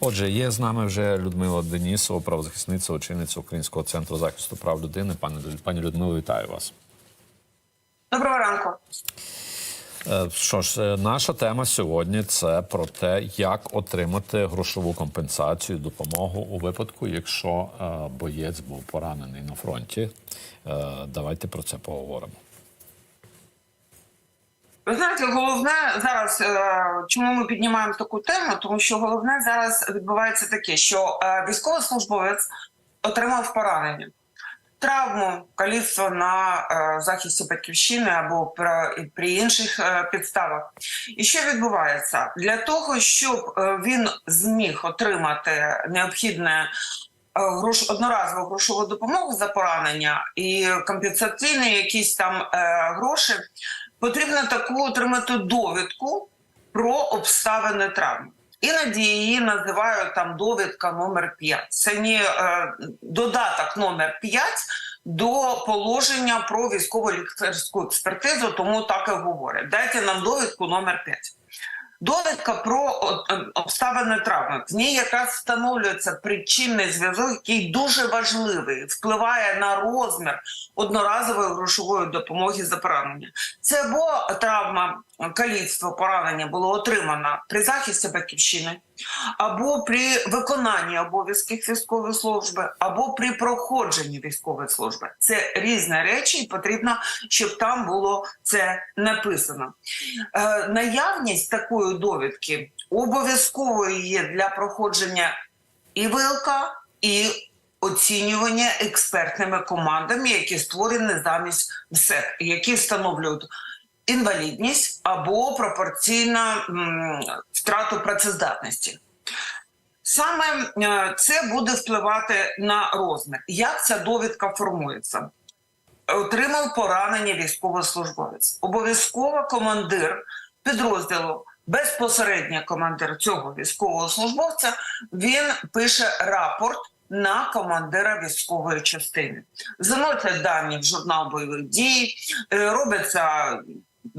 Отже, є з нами вже Людмила Денісова, правозахисниця, очільниця Українського центру захисту прав людини. Пане пані Людмило, вітаю вас. Доброго ранку. Е, Що ж, е, наша тема сьогодні це про те, як отримати грошову компенсацію, допомогу у випадку, якщо е, боєць був поранений на фронті. Давайте про це поговоримо. Ви знаєте, головне зараз, е, чому ми піднімаємо таку тему, тому що головне зараз відбувається таке, що е, військовослужбовець отримав поранення, травму, каліцтво на е, захисті батьківщини або при, інших підставах. І що відбувається для того, щоб він зміг отримати необхідне. Грош одноразову грошову допомогу за поранення і компенсаційні якісь там гроші, потрібно таку отримати довідку про обставини травми. Іноді її називають там довідка номер 5. Це не е, додаток номер 5 до положення про військово лікарську експертизу, тому так і говорять. Дайте нам довідку номер 5. Довідка про обставини травми. В ній якраз встановлюється причинний зв'язок, який дуже важливий, впливає на розмір одноразової грошової допомоги за поранення. Це або травма каліцтво поранення було отримано при захисті батьківщини, або при виконанні обов'язків військової служби, або при проходженні військової служби. Це різні речі, і потрібно, щоб там було це написано. Е, наявність такої довідки обов'язковою є для проходження і ВЛК, і оцінювання експертними командами, які створені замість МСЕК, які встановлюють інвалідність або пропорційно м, втрату працездатності. Саме е, це буде впливати на розмір. Як ця довідка формується? Отримав поранення військовослужбовець. Обов'язково командир підрозділу, безпосередньо командир цього військового службовця, він пише рапорт на командира військової частини. Заносять дані в журнал бойових дій, е, робиться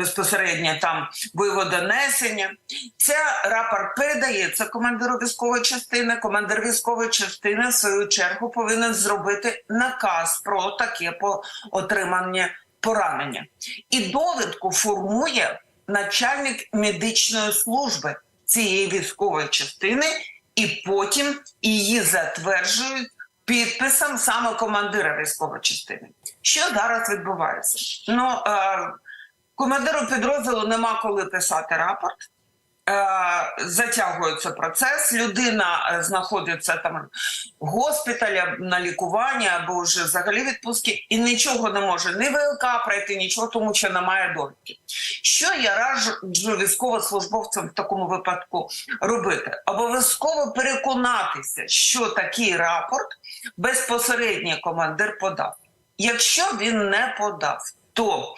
безпосередньо там виводонесення. Це рапорт передається командиру військової частини. Командир військової частини, в свою чергу, повинен зробити наказ про таке отримання поранення. І довідку формує начальник медичної служби цієї військової частини, і потім її затверджують підписом саме командира військової частини. Що зараз відбувається? Ну е, командиру підрозділу нема коли писати рапорт. Е, Затягується процес, людина е, знаходиться там в госпіталі на лікуванні або вже взагалі відпустки, і нічого не може ні ВЛК пройти, нічого, тому що немає довідки. Що я раджу військовослужбовцям в такому випадку робити? Обов'язково переконатися, що такий рапорт безпосередньо командир подав. Якщо він не подав, то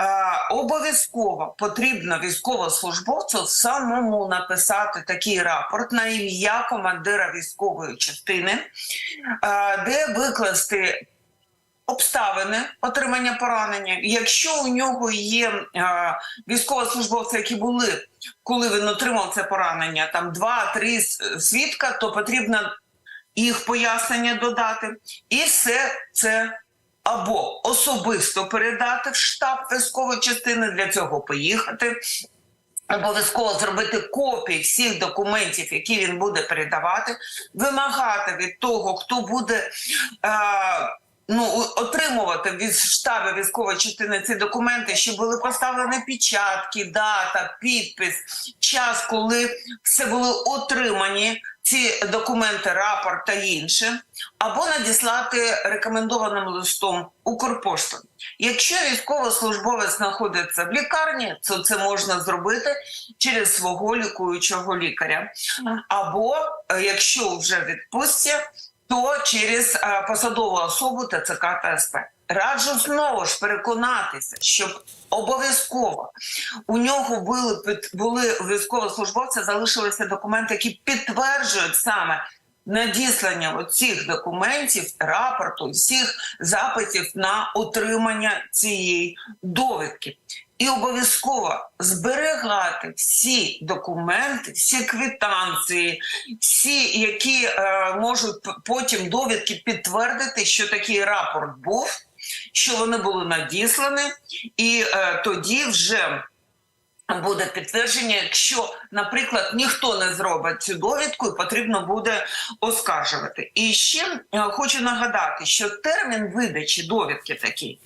е, обов'язково потрібно військовослужбовцю самому написати такий рапорт на ім'я командира військової частини, е, де викласти обставини отримання поранення. Якщо у нього є е, військовослужбовці, які були, коли він отримав це поранення, там два-три свідка, то потрібно їх пояснення додати, і все це або особисто передати в штаб військової частини для цього поїхати. Обов'язково зробити копії всіх документів, які він буде передавати, вимагати від того, хто буде е, ну, отримувати від штабу військової частини ці документи, щоб були поставлені печатки, дата, підпис, час, коли все були отримані ці документи, рапорт та інше, або надіслати рекомендованим листом Укрпошту. Якщо військовослужбовець знаходиться в лікарні, то це можна зробити через свого лікуючого лікаря. Або е, якщо вже в відпустці, то через е, посадову особу ТЦК та СП. Раджу знову ж переконатися, щоб обов'язково у нього були під- були у військовослужбовця залишилися документи, які підтверджують саме надіслання оцих документів, рапорту, всіх запитів на отримання цієї довідки. І обов'язково зберігати всі документи, всі квитанції, всі, які е, можуть потім довідки підтвердити, що такий рапорт був, що вони були надіслані, і е, тоді вже буде підтвердження, якщо, наприклад, ніхто не зробить цю довідку, і потрібно буде оскаржувати. І ще е, хочу нагадати, що термін видачі довідки такий,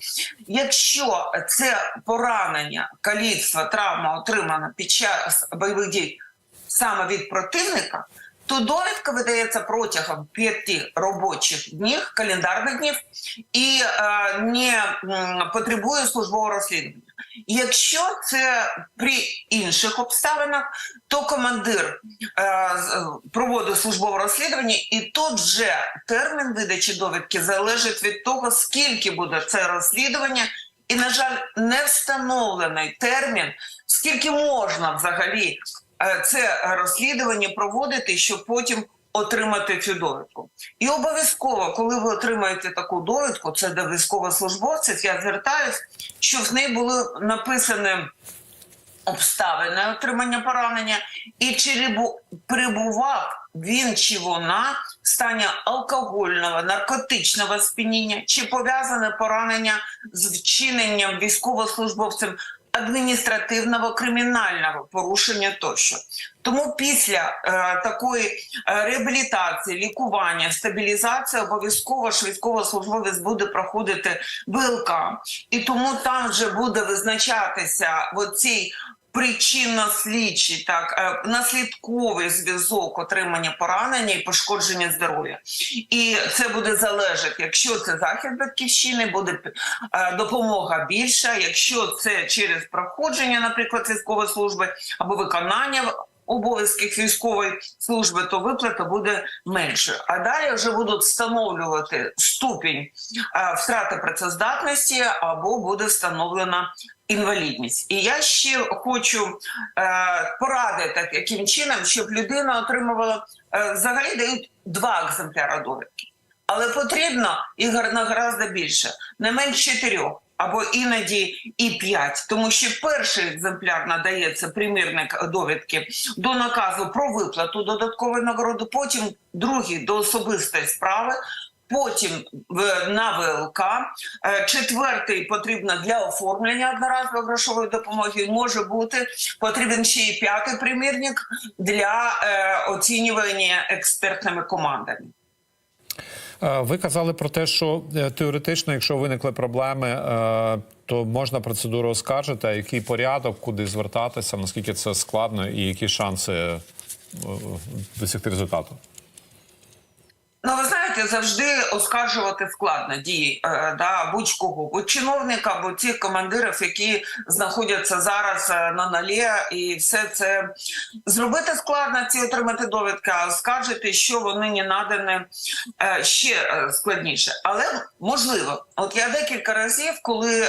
якщо це поранення, каліцтво, травма отримана під час бойових дій саме від противника, то довідка видається протягом п'яти робочих днів, календарних днів, і е, не потребує службового розслідування. Якщо це при інших обставинах, то командир е, з- проводить службове розслідування, і тут вже термін видачі довідки залежить від того, скільки буде це розслідування, і, на жаль, не встановлений термін, скільки можна взагалі е, це розслідування проводити, щоб потім отримати цю довідку. І обов'язково, коли ви отримаєте таку довідку, це до військовослужбовців, я звертаюсь, щоб в неї були написані обставини отримання поранення, і чи рибу- перебував він чи вона в стані алкогольного, наркотичного сп'яніння, чи пов'язане поранення з вчиненням військовослужбовцем адміністративного кримінального порушення тощо. Тому після е, такої е, реабілітації, лікування, стабілізації обов'язково ж військовослужбовець буде проходити ВЛК, і тому там вже буде визначатися в оцій причинно-слідчий, так е, наслідковий зв'язок отримання поранення і пошкодження здоров'я. І це буде залежати, якщо це захист батьківщини, буде е, допомога більша. Якщо це через проходження, наприклад, військової служби або виконання обов'язків військової служби, то виплата буде меншою. А далі вже будуть встановлювати ступінь е, втрати працездатності або буде встановлена інвалідність. І я ще хочу е, порадити яким чином, щоб людина отримувала е, взагалі дають два екземпляри довідки. Але потрібно їх на гораздо більше, не менш чотирьох. Або іноді і п'ять, тому що перший екземпляр надається примірник довідки до наказу про виплату додаткової нагороди, потім другий до особистої справи, потім на ВЛК, е, четвертий потрібно для оформлення одноразової грошової допомоги. Може бути потрібен ще і п'ятий примірник для е, оцінювання експертними командами. Е, Ви казали про те, що теоретично, якщо виникли проблеми, то можна процедуру оскаржити. Який порядок, куди звертатися, наскільки це складно і які шанси досягти результату? Знаєте, завжди оскаржувати складно дії е, да, будь-кого, будь чиновника, або тих командирів, які знаходяться зараз е, на нулі, і все це зробити складно, ці отримати довідки, а оскаржити, що вони не надані е, ще складніше. Але можливо, от я декілька разів, коли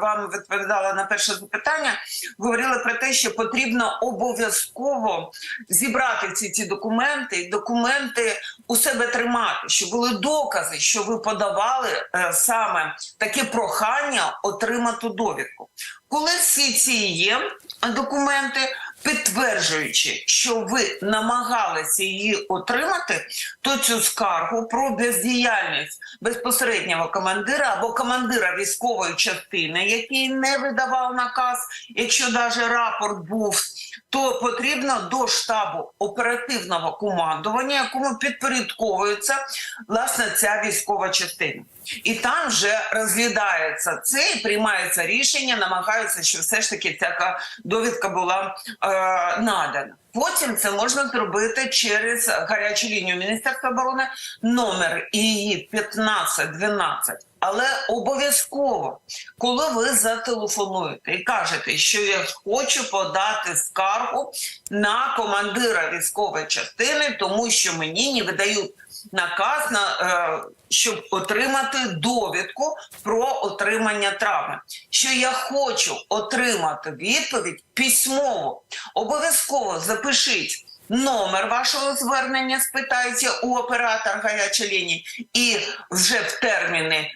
вам відповідала на перше запитання, говорили про те, що потрібно обов'язково зібрати ці, ці документи, документи у себе тримати, щоб були докази, що ви подавали е, саме таке прохання отримати довідку. Коли всі ці є документи, підтверджуючи, що ви намагалися її отримати, то цю скаргу про бездіяльність безпосереднього командира або командира військової частини, який не видавав наказ, якщо навіть рапорт був, то потрібно до штабу оперативного командування, якому підпорядковується власне ця військова частина. І там вже розглядається це і приймається рішення, намагаються, щоб все ж таки ця довідка була е, надана. Потім це можна зробити через гарячу лінію Міністерства оборони номер її 1512. Але обов'язково, коли ви зателефонуєте і кажете, що я хочу подати скаргу на командира військової частини, тому що мені не видають наказ на е, щоб отримати довідку про отримання травми. Що я хочу отримати відповідь письмово, обов'язково запишіть Номер вашого звернення спитається у оператора гарячої лінії, і вже в терміни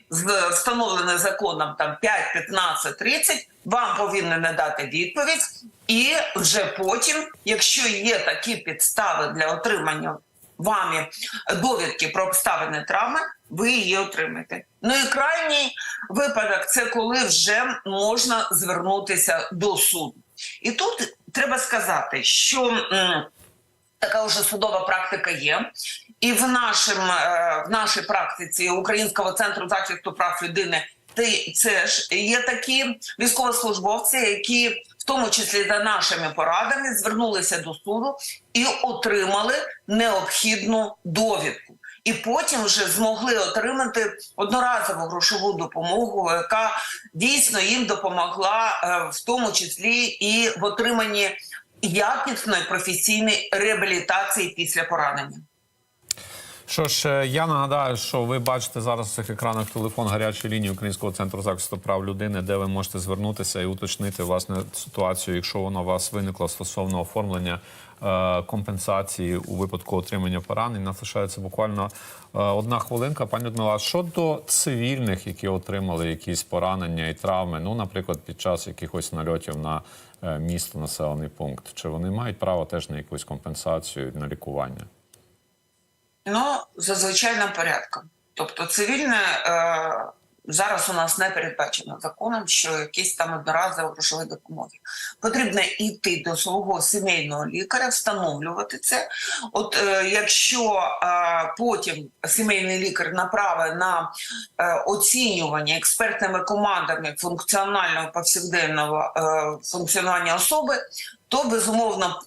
встановлені законом там 5, 15, 30, вам повинні надати відповідь, і вже потім, якщо є такі підстави для отримання вами довідки про обставини травми, ви її отримаєте. Ну і крайній випадок це коли вже можна звернутися до суду. І тут треба сказати, що така вже судова практика є. І в, нашим, е, в нашій практиці Українського центру захисту прав людини це ж є такі військовослужбовці, які тому числі за нашими порадами звернулися до суду і отримали необхідну довідку. І потім вже змогли отримати одноразову грошову допомогу, яка дійсно їм допомогла, е, в тому числі і в отриманні якісної професійної реабілітації після поранення. Що ж, е, я нагадаю, що ви бачите зараз в цих екранах телефон гарячої лінії Українського центру захисту прав людини, де ви можете звернутися і уточнити власне ситуацію, якщо вона у вас виникла стосовно оформлення е, компенсації у випадку отримання поранень. Нас лишається буквально е, одна хвилинка. Пані Людмила, щодо цивільних, які отримали якісь поранення і травми, ну, наприклад, під час якихось нальотів на е, місто, населений пункт, чи вони мають право теж на якусь компенсацію на лікування? Ну, за звичайним порядком. Тобто, цивільне е, зараз у нас не передбачено законом, що якісь там одноразові грошові допомоги. Потрібно йти до свого сімейного лікаря, встановлювати це. От е, якщо е, потім сімейний лікар направить на е, оцінювання експертними командами функціонального повсякденного е, функціонування особи, то безумовно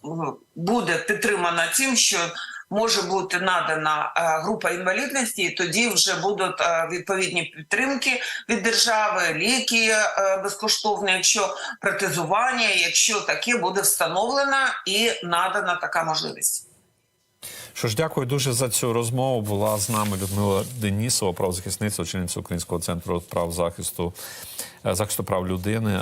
буде підтримано тим, що може бути надана е, група інвалідності, і тоді вже будуть е, відповідні підтримки від держави, ліки е, безкоштовні, якщо протезування, якщо таке буде встановлено і надана така можливість. Що ж, дякую дуже за цю розмову. Була з нами Людмила Денісова, правозахисниця, очільниця Українського центру прав захисту захисту прав людини.